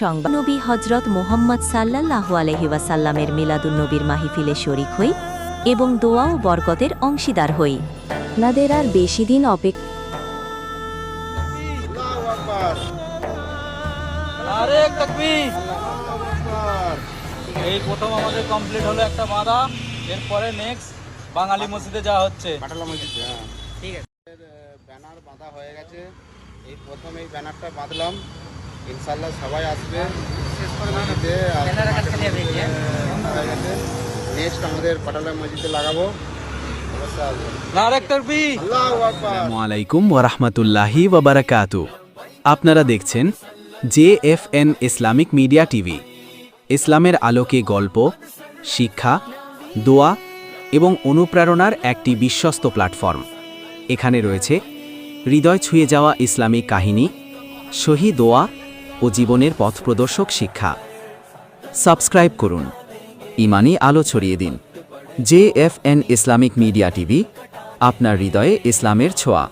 সংবাদ। নবী হজরত মোহাম্মদ সাল্লাল্লাহু আলহি ওয়াসাল্লামের মিলাদুন্নবীর মাহফিলে শরিক হই এবং দোয়া ও বরকতের অংশীদার হই। নাদের আর বেশি দিন অপেক্ষা আল্লাহু আকবার আরে তাকবীর। এই প্রথম আমাদের কমপ্লিট হলো একটা বাঁধা এরপরে নেক্সট বাঙালি মসজিদে যাওয়া হচ্ছে। হ্যাঁ। ঠিক আছে ব্যানার বাঁধা হয়ে গেছে। এই প্রথম এই ব্যানারটা বাঁধলাম। ইনশাল্লাহ সবাই আসবে। নেক্সট আমাদের পাটালা মসজিদে লাগাবো। আলাইকুম ওরহমতুল্লাহি ওবরাকাতু আপনারা দেখছেন J F N Islamic media TV. ইসলামের আলোকে গল্প শিক্ষা দোয়া এবং অনুপ্রেরণার একটি বিশ্বস্ত প্ল্যাটফর্ম। এখানে রয়েছে হৃদয় ছুঁয়ে যাওয়া ইসলামিক কাহিনী সহি দোয়া ও জীবনের পথপ্রদর্শক শিক্ষা। সাবস্ক্রাইব করুন। ইমানি আলো ছড়িয়ে দিন। J F N Islamic media TV, আপনার হৃদয়ে ইসলামের ছোঁয়া।